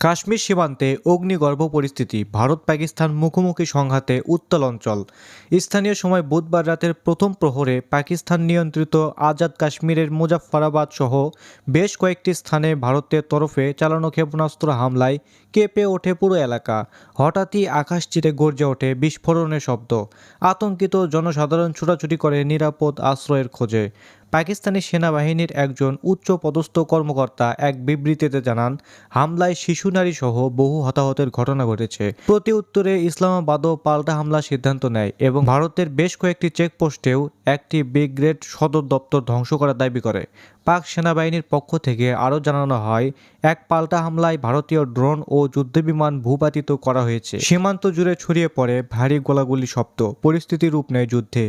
কাশ্মীর সীমান্তে অগ্নিগর্ভ পরিস্থিতি, ভারত পাকিস্তান মুখোমুখি সংঘাতে উত্তল অঞ্চল। স্থানীয় সময় বুধবার রাতের প্রথম প্রহরে পাকিস্তান নিয়ন্ত্রিত আজাদ কাশ্মীরের মুজাফফরাবাদ সহ বেশ কয়েকটি স্থানে ভারতের তরফে চালানো ক্ষেপণাস্ত্র হামলায় কেঁপে ওঠে পুরো এলাকা। হঠাৎই আকাশ চিরে গর্জে ওঠে বিস্ফোরণের শব্দ। আতঙ্কিত জনসাধারণ ছোটাছুটি করে নিরাপদ আশ্রয়ের খোঁজে। পাকিস্তানি সেনাবাহিনীর একজন উচ্চ পদস্থ কর্মকর্তা এক বিবৃতিতে জানান, হামলায় শিশু নারী সহ বহু হতাহতের ঘটনা ঘটেছে। প্রতি উত্তরে ইসলামাবাদও পাল্টা হামলার সিদ্ধান্ত নেয় এবং ভারতের বেশ কয়েকটি চেকপোস্টেও একটি ব্রিগেড সদর দপ্তর ধ্বংস করার দাবি করে। পাক সেনাবাহিনীর পক্ষ থেকে আরও জানানো হয়, এক পাল্টা হামলায় ভারতীয় ড্রোন ও যুদ্ধবিমান ভূপাতিত করা হয়েছে। সীমান্ত জুড়ে ছড়িয়ে পড়ে ভারী গোলাগুলি শব্দ। পরিস্থিতি রূপ নেয় যুদ্ধে।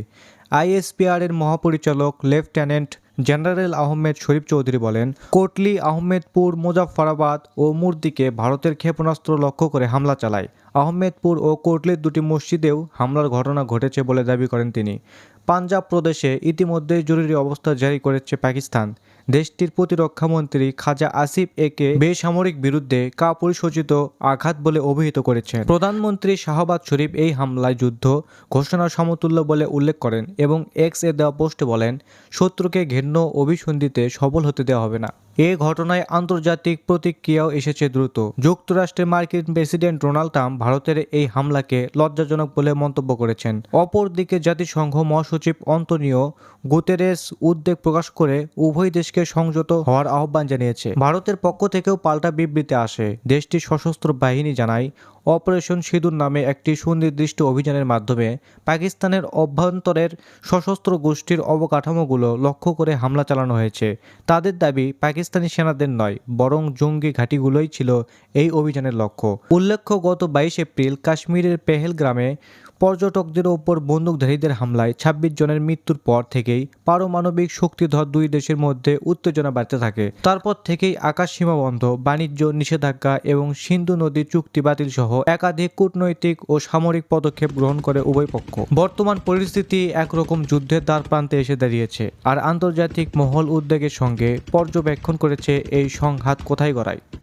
আইএসপিআর এর মহাপরিচালক লেফটেন্যান্ট জেনারেল আহমেদ শরীফ চৌধুরী বলেন, কোটলি, আহমেদপুর মুজাফরাবাদ ও মুরদিকে ভারতের ক্ষেপণাস্ত্র লক্ষ্য করে হামলা চালায়। আহমেদপুর ও কোটলির দুটি মসজিদেও হামলার ঘটনা ঘটেছে বলে দাবি করেন তিনি। পাঞ্জাব প্রদেশে ইতিমধ্যেই জরুরি অবস্থা জারি করেছে পাকিস্তান। দেশটির প্রতিরক্ষামন্ত্রী খাজা আসিফ একে বেসামরিক বিরুদ্ধে কাপরিসূচিত আঘাত বলে অভিহিত করেছেন। প্রধানমন্ত্রী শাহবাজ শরীফ এই হামলায় যুদ্ধ, ঘোষণা সমতুল্য বলে উল্লেখ করেন এবং এক্স এ দেওয়া পোস্টে বলেন, শত্রুকে ঘেন্ন অভিসন্ধিতে সফল হতে দেওয়া হবে না। এ ঘটনায় আন্তর্জাতিক প্রতিক্রিয়াও এসেছে দ্রুত। যুক্তরাষ্ট্রের মার্কিন প্রেসিডেন্ট ডোনাল্ড ট্রাম্প ভারতের এই হামলাকে লজ্জাজনক বলে মন্তব্য করেছেন। অপরদিকে জাতিসংঘ মহাসচিব অন্তনীয় গুতেরেস উদ্বেগ প্রকাশ করে উভয় দেশকে সংযত হওয়ার আহ্বান জানিয়েছে। ভারতের পক্ষ থেকেও পাল্টা বিবৃতি আসে। দেশটির সশস্ত্র বাহিনী জানায় অপারেশন সিঁদুর নামে একটি সুনির্দিষ্ট অভিযানের মাধ্যমে পাকিস্তানের অভ্যন্তরের সশস্ত্র গোষ্ঠীর অবকাঠামোগুলো লক্ষ্য করে হামলা চালানো হয়েছে। তাদের দাবি, পাকিস্তানি সেনাদের নয়, বরং জঙ্গি ঘাঁটিগুলোই ছিল এই অভিযানের লক্ষ্য। উল্লেখ্য, গত বাইশ এপ্রিল কাশ্মীরের পেহেল গ্রামে পর্যটকদের ওপর বন্দুকধারীদের হামলায় ২৬ জনের মৃত্যুর পর থেকেই পারমাণবিক শক্তিধর দুই দেশের মধ্যে উত্তেজনা বাড়তে থাকে। তারপর থেকেই আকাশ সীমাবন্ধ, বাণিজ্য নিষেধাজ্ঞা এবং সিন্ধু নদী চুক্তি বাতিল সহ একাধিক কূটনৈতিক ও সামরিক পদক্ষেপ গ্রহণ করে উভয় পক্ষ। বর্তমান পরিস্থিতি একরকম যুদ্ধের দ্বার প্রান্তে এসে দাঁড়িয়েছে, আর আন্তর্জাতিক মহল উদ্বেগের সঙ্গে পর্যবেক্ষণ করেছে এই সংঘাত কোথায় গড়ায়।